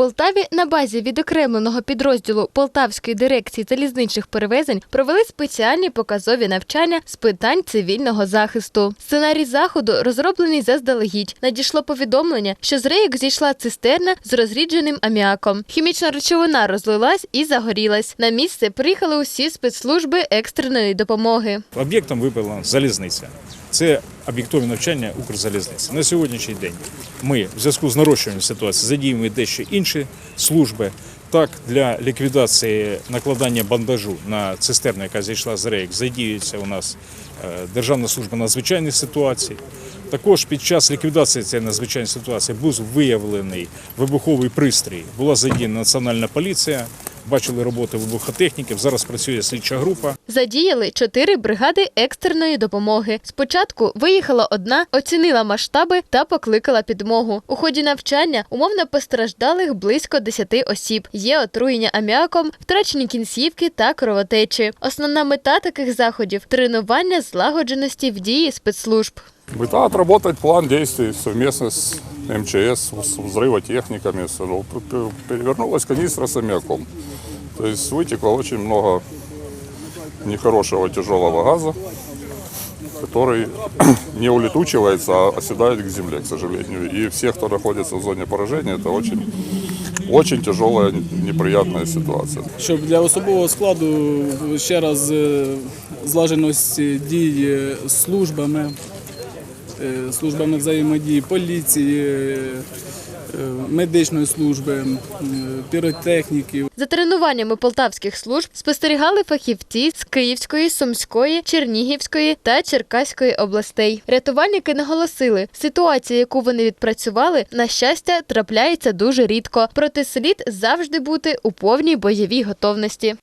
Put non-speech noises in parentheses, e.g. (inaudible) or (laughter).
Полтаві на базі відокремленого підрозділу Полтавської дирекції залізничних перевезень провели спеціальні показові навчання з питань цивільного захисту. Сценарій заходу розроблений заздалегідь. Надійшло повідомлення, що з рейок зійшла цистерна з розрідженим аміаком. Хімічна речовина розлилась і загорілась. На місце приїхали усі спецслужби екстреної допомоги. Об'єктом вибрала залізниця. Це об'єктові навчання Укрзалізниці. На сьогоднішній день ми в зв'язку з нарощуванням ситуації задіємо дещо інші служби. Так, для ліквідації накладання бандажу на цистерну, яка зійшла з рейк, задіюється у нас е, Державна служба надзвичайних ситуацій. Також під час ліквідації цієї надзвичайної ситуації був виявлений вибуховий пристрій. Була задіяна національна поліція, бачили роботу вибухотехніків. Зараз працює слідча група. Задіяли чотири бригади екстреної допомоги. Спочатку виїхала одна, оцінила масштаби та покликала підмогу. У ході навчання умовно постраждалих близько 10 осіб. Є отруєння аміаком, втрачені кінцівки та кровотечі. Основна мета таких заходів тренування злагодженості в дії спецслужб. Будет отработать план действий совместно с МЧС, с взрывотехниками. С- ну, п- п- Перевернулась канистра с аммиаком. То есть вытекло очень много нехорошего тяжелого газа, который (clears throat) не улетучивается, а оседает к земле, к сожалению. И все, кто находится в зоне поражения, это очень, очень тяжелая, неприятная ситуация. щоб для особового складу ще раз е, злаженість дій е, з службами, е, службами взаємодії поліції, е, е, медичної служби, е, піротехніків. За тренуваннями полтавських служб спостерігали фахівці з Київської, Сумської, Чернігівської та Черкаської областей. Рятувальники наголосили, ситуація, яку вони відпрацювали, на щастя, трапляється дуже рідко. Проте слід завжди бути у повній бойовій готовності.